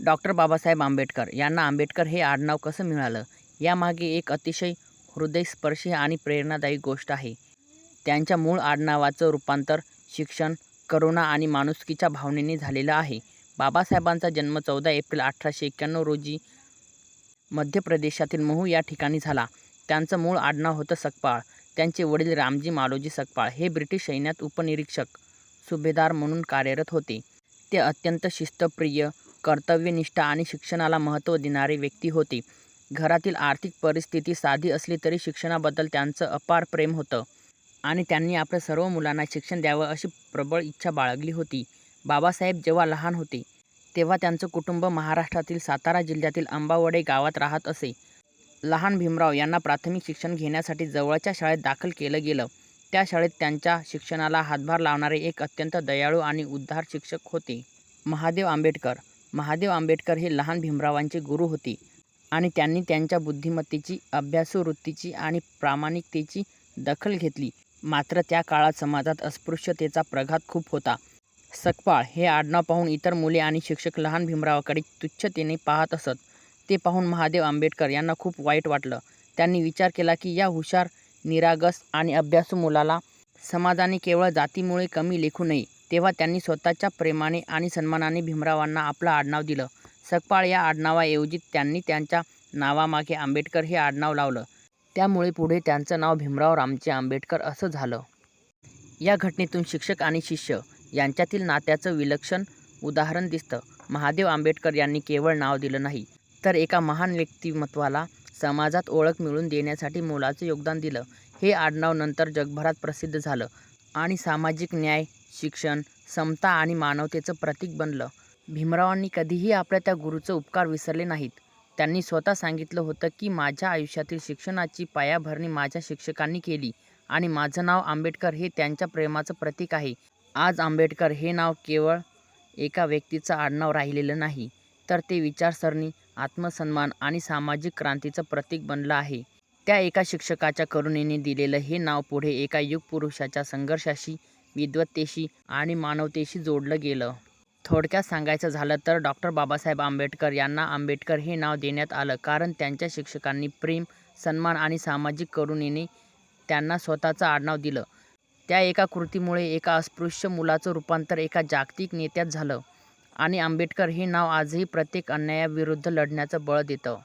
Doctor Babasaheb Ambedkar यांना आंबेडकर हे आडनाव कसं मिळालं? यामागे एक अतिशय हृदयस्पर्शी आणि प्रेरणादायी गोष्ट आहे. त्यांच्या मूळ आडनावाचं रूपांतर शिक्षण करुणा आणि माणुसकीच्या भावनेने झालेलं आहे. बाबासाहेबांचा जन्म चौदा एप्रिल अठराशे एक्क्याण्णव रोजी मध्य प्रदेशातील महू या ठिकाणी झाला. त्यांचं मूळ आडनाव होतं सकपाळ. त्यांचे वडील रामजी मालोजी सकपाळ हे ब्रिटिश सैन्यात उपनिरीक्षक सुभेदार म्हणून कार्यरत होते. ते अत्यंत शिस्तप्रिय कर्तव्यनिष्ठ आणि शिक्षणाला महत्त्व देणारे व्यक्ती होते. घरातील आर्थिक परिस्थिती साधी असली तरी शिक्षणाबद्दल त्यांचं अपार प्रेम होतं. आणि त्यांनी आपल्या सर्व मुलांना शिक्षण द्यावं अशी प्रबळ इच्छा बाळगली होती. बाबासाहेब जेव्हा लहान होते तेव्हा त्यांचं कुटुंब महाराष्ट्रातील सातारा जिल्ह्यातील आंबावडे गावात राहत असे. लहान भीमराव यांना प्राथमिक शिक्षण घेण्यासाठी जवळच्या शाळेत दाखल केलं गेलं. त्या शाळेत त्यांच्या शिक्षणाला हातभार लावणारे एक अत्यंत दयाळू आणि उद्धार शिक्षक होते. महादेव आंबेडकर महादेव आंबेडकर हे लहान भीमरावांचे गुरु होते आणि त्यांनी त्यांच्या बुद्धिमत्तेची अभ्यासू वृत्तीची आणि प्रामाणिकतेची दखल घेतली. मात्र त्या काळात समाजात अस्पृश्यतेचा प्रघात खूप होता. सकपाळ हे आडनाव पाहून इतर मुले आणि शिक्षक लहान भीमरावाकडे तुच्छतेने पाहत असत. ते पाहून महादेव आंबेडकर यांना खूप वाईट वाटलं. त्यांनी विचार केला की या हुशार निरागस आणि अभ्यासू मुलाला समाजाने केवळ जातीमुळे कमी लेखू नये. तेव्हा त्यांनी स्वतःच्या प्रेमाने आणि सन्मानाने भीमरावांना आपलं आडनाव दिलं. सकपाळ या आडनावाऐवजी त्यांनी त्यांच्या नावामागे आंबेडकर हे आडनाव लावलं. त्यामुळे पुढे त्यांचं नाव भीमराव रामजी आंबेडकर असं झालं. या घटनेतून शिक्षक आणि शिष्य यांच्यातील नात्याचं विलक्षण उदाहरण दिसतं. महादेव आंबेडकर यांनी केवळ नाव दिलं नाही तर एका महान व्यक्तिमत्वाला समाजात ओळख मिळवून देण्यासाठी मोलाचं योगदान दिलं. हे आडनाव नंतर जगभरात प्रसिद्ध झालं आणि सामाजिक न्याय शिक्षण समता आणि मानवतेचं प्रतीक बनलं. भीमरावांनी कधीही आपल्या त्या गुरूचं उपकार विसरले नाहीत. त्यांनी स्वतः सांगितलं होतं की माझ्या आयुष्यातील शिक्षणाची पायाभरणी माझ्या शिक्षकांनी केली आणि माझं नाव आंबेडकर हे त्यांच्या प्रेमाचं प्रतीक आहे. आज आंबेडकर हे नाव केवळ एका व्यक्तीचं आडनाव राहिलेलं नाही तर ते विचारसरणी आत्मसन्मान आणि सामाजिक क्रांतीचं प्रतीक बनलं आहे. त्या एका शिक्षकाच्या करुणेने दिलेलं हे नाव पुढे एका युगपुरुषाच्या संघर्षाशी विद्वत्तेशी आणि मानवतेशी जोडलं गेलं. थोडक्यात सांगायचं झालं तर डॉक्टर बाबासाहेब आंबेडकर यांना आंबेडकर हे नाव देण्यात आलं कारण त्यांच्या शिक्षकांनी प्रेम सन्मान आणि सामाजिक करुणेने त्यांना स्वतःचं आडनाव दिलं. त्या एका कृतीमुळे एका अस्पृश्य मुलाचं रूपांतर एका जागतिक नेत्यात झालं आणि आंबेडकर हे नाव आजही प्रत्येक अन्यायाविरुद्ध लढण्याचं बळ देतं.